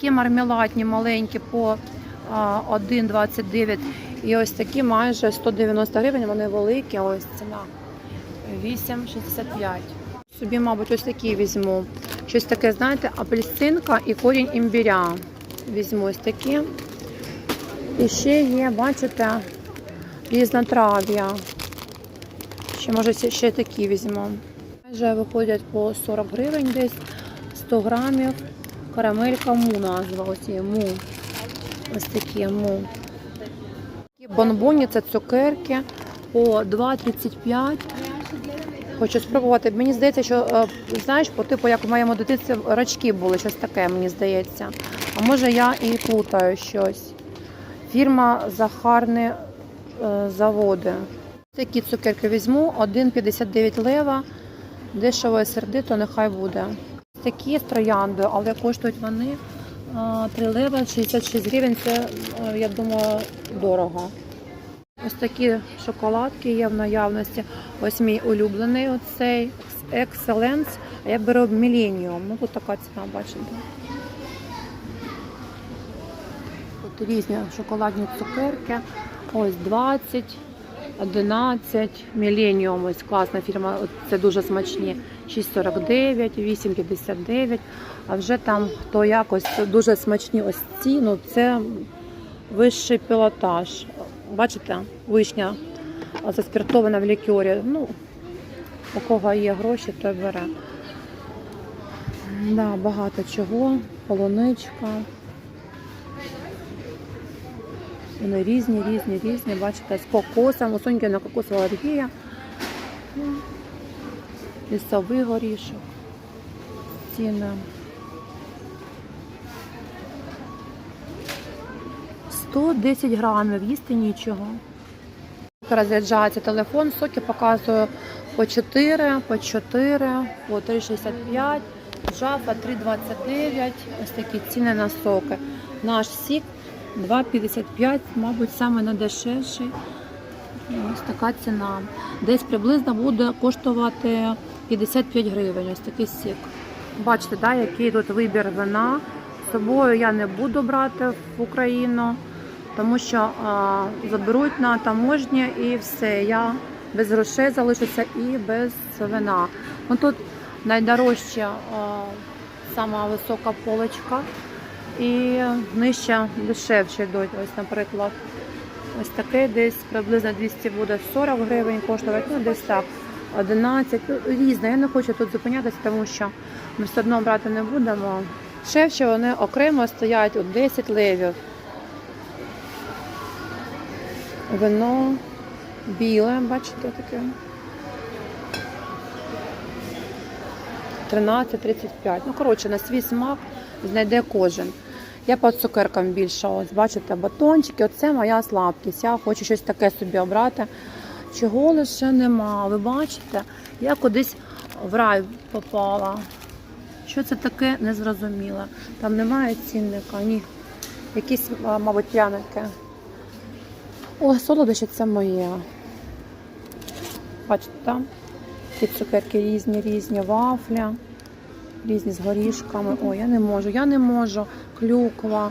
Такі мармеладні маленькі по а, 1,29 і ось такі майже 190 гривень, вони великі, ось ціна 8,65. Собі, мабуть, ось такі візьму. Щось таке, знаєте, апельсинка і корінь імбіря. Візьму ось такі. І ще є, бачите, різнотрав'я. Ще, може, ще такі візьму. Майже виходять по 40 гривень десь 100 грамів. Карамелька му назва. Ось му. Ось такі му. Такі Бонбоні це цукерки по 2,35. Хочу спробувати. Мені здається, що е, знаєш, по типу, як у моєму дитинстві рачки були, щось таке, мені здається. А може я і плутаю щось. Фірма Захарні е, заводи. Такі цукерки візьму, 1,59 лева. Дешево і сердито, нехай буде. Такі з трояндою, але коштують вони 3 лева 66 гривень. Це, е, я думаю, дорого. Ось такі шоколадки є в наявності. Ось мій улюблений оцей Excellence. Я беру Millennium. Ну тут така ціна, бачите. Тут різні шоколадні цукерки. Ось 20, 11, Millennium. Ось класна фірма. Це дуже смачні. 6,49, 8,59. А вже там хто якось дуже смачні ось ці. Ну це вищий пілотаж. Бачите, вишня заспіртована в лікьорі. Ну, у кого є гроші, той бере. Да, багато чого. Полуничка. Вони різні, різні, різні. Бачите, з кокосом. У Соньки на кокосова алергія. Лісовий горішок. Ціни. 110 грамів, їсти нічого. Розряджається телефон, соки показую по 4, по 4, по 3,65, жафа 3,29. Ось такі ціни на соки. Наш сік 2,55, мабуть, саме найдешевший. Ось така ціна. Десь приблизно буде коштувати 55 гривень. Ось такий сік. Бачите, да, який тут вибір вина. З собою я не буду брати в Україну, тому що а, заберуть на таможні і все. Я без грошей залишуся і без вина. Ну, тут найдорожча сама висока полочка і нижче дешевше йдуть. Ось, наприклад, ось таке десь приблизно 200 буде 40 гривень коштувати, ну десь так. 11, ну, різне. Я не хочу тут зупинятися, тому що ми все одно брати не будемо. Шевче вони окремо стоять у 10 левів. Вино біле, бачите, таке. 13,35. Ну, коротше, на свій смак знайде кожен. Я по цукеркам більше, ось бачите, батончики. Оце моя слабкість. Я хочу щось таке собі обрати. Чого лише нема. Ви бачите, я кудись в рай попала. Що це таке, не зрозуміло. Там немає цінника, ні. Якісь, мабуть, пряники. О, солодощі це моє. Бачите, там ці цукерки різні, різні, вафля, різні з горішками. О, я не можу, я не можу. Клюква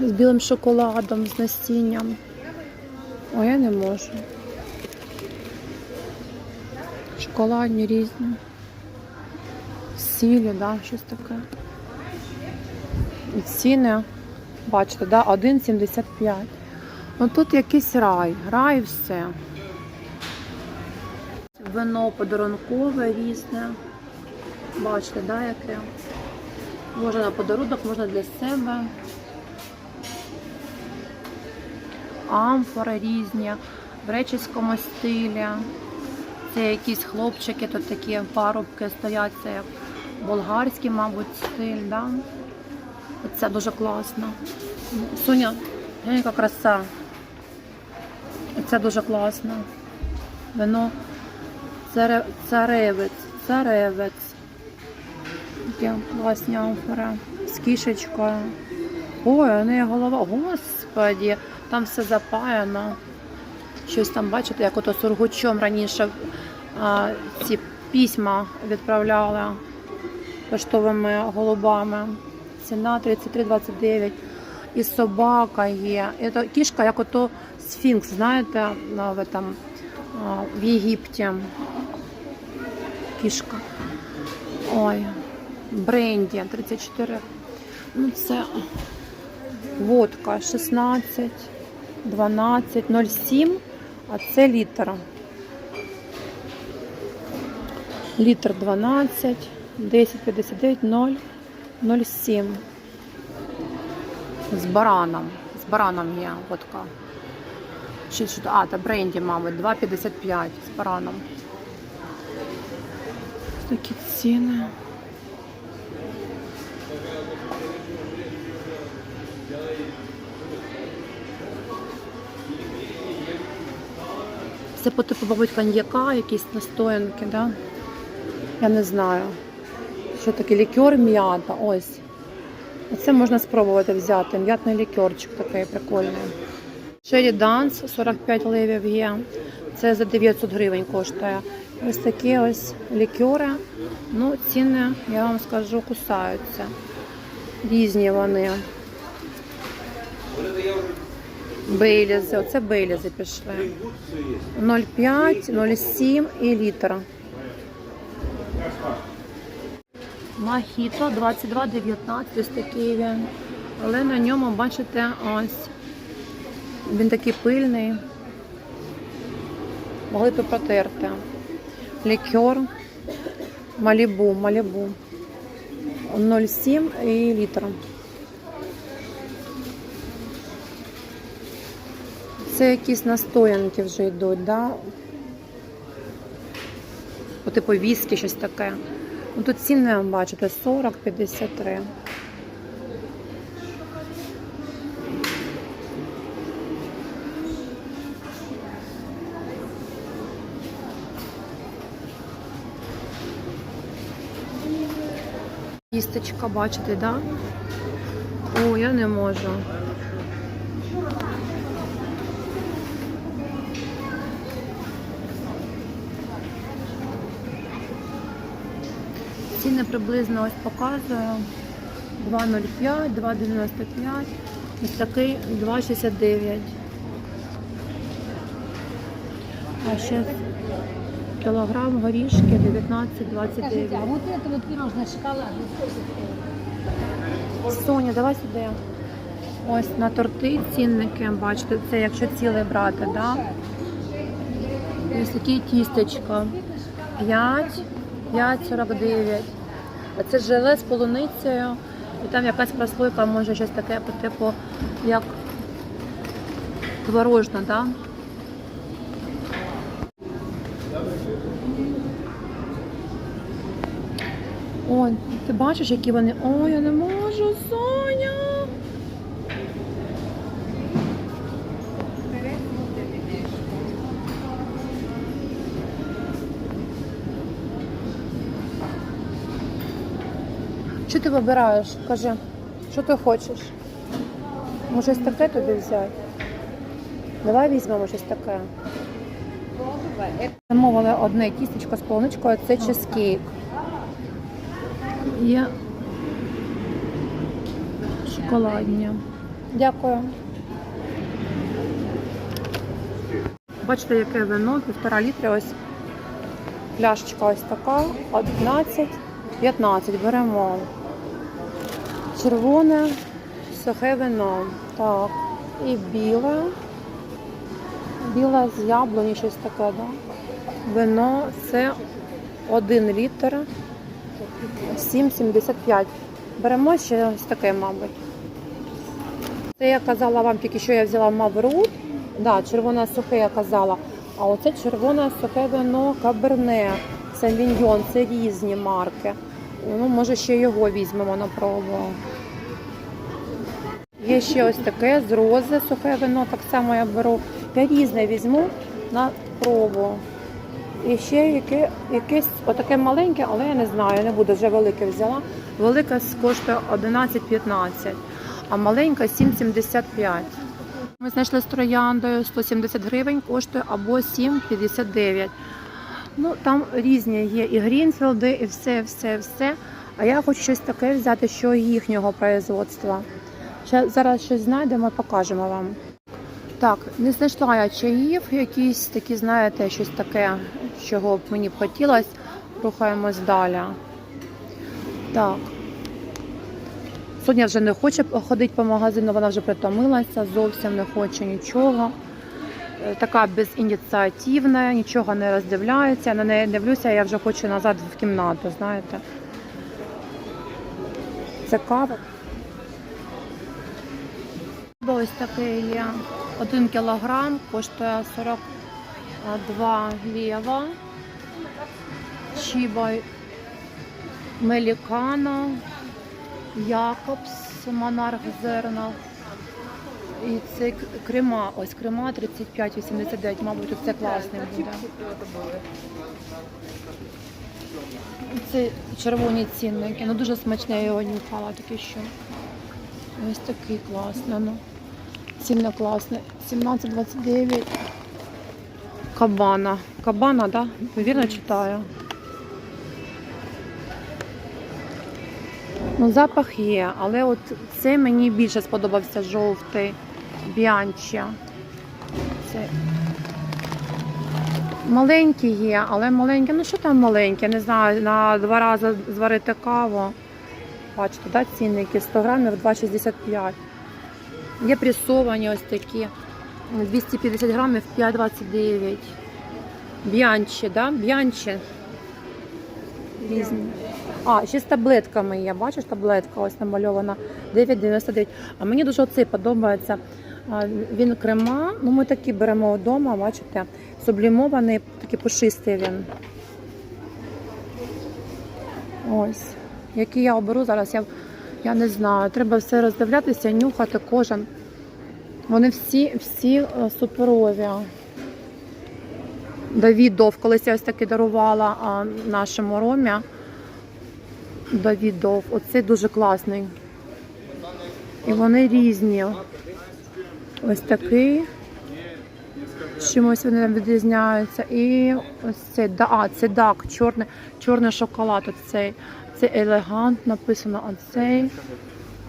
з білим шоколадом, з насінням. О, я не можу. Шоколадні різні. Сілі, да, щось таке. І ціни, бачите, да, 1,75. Ну тут якийсь рай, рай і все. Вино подарункове різне. Бачите, да, яке? Можна на подарунок, можна для себе. Амфори різні, в греческому стилі. Це якісь хлопчики, тут такі парубки стоять, це болгарський, мабуть, стиль, да? Це дуже класно. Соня, яка краса. Це дуже класно. Вино царевець, царевець. Такі класні амфори. З кішечкою. Ой, у неї голова. Господі, там все запаяно. Щось там, бачите, як ото сургучом раніше ці письма відправляли поштовими голубами. ціна 33,29. І собака є. Це кішка, як ото сфінкс, знаєте, в, а, в Єгипті. Кішка. Ой, бренді 34. Ну, це водка 16, 12, 0,7, а це літр. Літр 12, 10,59, 0, 0,7. З бараном. З бараном є водка. Чи, що, а, це бренді, мабуть, 2,55 з бараном. Такі ціни. Це по типу, мабуть, коньяка, якісь настоянки, да? Я не знаю. Що таке лікер м'ята. Ось. Оце можна спробувати взяти. М'ятний лікерчик такий прикольний. Cherry Dance 45 ливів є. Це за 900 гривень коштує. Ось такі ось лікери. Ну, ціни, я вам скажу, кусаються. Різні вони. Бейлізи, оце бейлізи пішли. 0,5, 0,7 і літр. Махіто 22,19, ось такий він. Але на ньому, бачите, ось. Він такий пильний. Могли б і протерти. Лікер. Малібу, малібу. 0,7 і літр. Це якісь настоянки вже йдуть, да? Типу віскі, щось таке. Ну, тут ціни, бачите, 40, 53. Кісточка, бачите, да? О, я не можу. Ціни приблизно ось показую. 2,05, 2,95, ось такий 2,69. А ще кілограм горішки 19,29. Скажите, а вот это вот пирожное шоколадное. Соня, давай сюди. Ось на торти цінники, бачите, це якщо цілий брати, да? Ось такі тістечка. 5, 5,49. А це желе з полуницею. І там якась прослойка, може щось таке по типу, як творожна, да? Ой, ти бачиш, які вони. Ой, я не можу, Соня. Що ти вибираєш? Кажи, що ти хочеш? Може, щось таке тобі взяти? Давай візьмемо щось таке. Замовили одне тістечко з полуничкою, це чизкейк. Є шоколадні. Дякую. Бачите, яке вино, півтора літра. Ось пляшечка ось така, 11, 15. Беремо червоне, сухе вино. Так. І біле. Біле з яблуні, щось таке, да? Вино це 1 літр. 7,75. Беремо ще ось таке, мабуть. Це я казала вам тільки що я взяла Маврут. Да, червоне сухе я казала. А оце червоне сухе вино Каберне. Савіньйон, це різні марки. Ну, може, ще його візьмемо на пробу. Є ще ось таке з рози сухе вино, так само я беру. Я різне візьму на пробу. І ще яке, якесь отаке маленьке, але я не знаю, не буду вже велике взяла. Велике коштує 11,15, а маленька 7,75. Ми знайшли з трояндою 170 гривень, коштує або 7,59. Ну, там різні є і грінфілди, і все, все, все. А я хочу щось таке взяти, що їхнього производства. Зараз щось знайдемо, покажемо вам. Так, не знайшла я чаїв, якісь такі, знаєте, щось таке, чого б мені б хотілося. Рухаємось далі. Так. Соня вже не хоче ходити по магазину, вона вже притомилася, зовсім не хоче нічого. Е, Така безініціативна, нічого не роздивляється. На неї дивлюся, я вже хочу назад в кімнату, знаєте. Це кава. Ось такий є. Один кілограм коштує 42 лєва. Чіба Мелікано, Якобс, Монарх зерна. І це крема, ось крема 35,89, мабуть, це класний буде. Це червоні цінники, ну дуже смачне, я його нюхала, таке що. Ось такий класний, ну. Сильно класний. 17,29. Кабана. Кабана, да? Вірно читаю. Ну, запах є, але от це мені більше сподобався жовтий біанчі. Це маленький є, але маленький, ну що там маленьке, не знаю, на два рази зварити каву. Бачите, да, цінники 100 грамів 2,65. Є пресовані ось такі 250 грамів 5,29. Б'янчі, да? Б'янчі. Різні. А, ще з таблетками є. Бачиш, таблетка ось намальована 9,99. А мені дуже оцей подобається. Він крема, ну ми такі беремо вдома, бачите, сублімований, такий пушистий він. Ось. Який я оберу зараз, я, я не знаю. Треба все роздивлятися, нюхати кожен. Вони всі, всі е, суперові. Давідов, колись я ось таки дарувала а, нашому ромі. Давідов. Оцей дуже класний. І вони різні. Ось такий. Чимось вони відрізняються. І ось цей, а, це дак, чорний, чорний шоколад. Оцей. Це елегант написано, а цей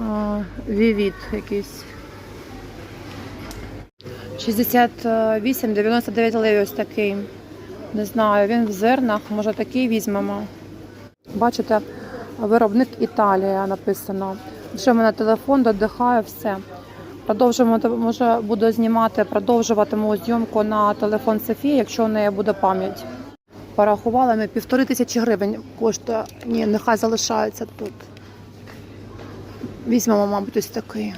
а, вівіт якийсь. 68-99 леві ось такий. Не знаю, він в зернах, може такий візьмемо. Бачите, виробник Італія написано. Що в мене телефон додихає все. Продовжуємо, може буду знімати, продовжуватиму зйомку на телефон Софії, якщо у неї буде пам'ять. Порахували ми півтори тисячі гривень коштує. Ні, нехай залишається тут. Візьмемо, мабуть, ось такий.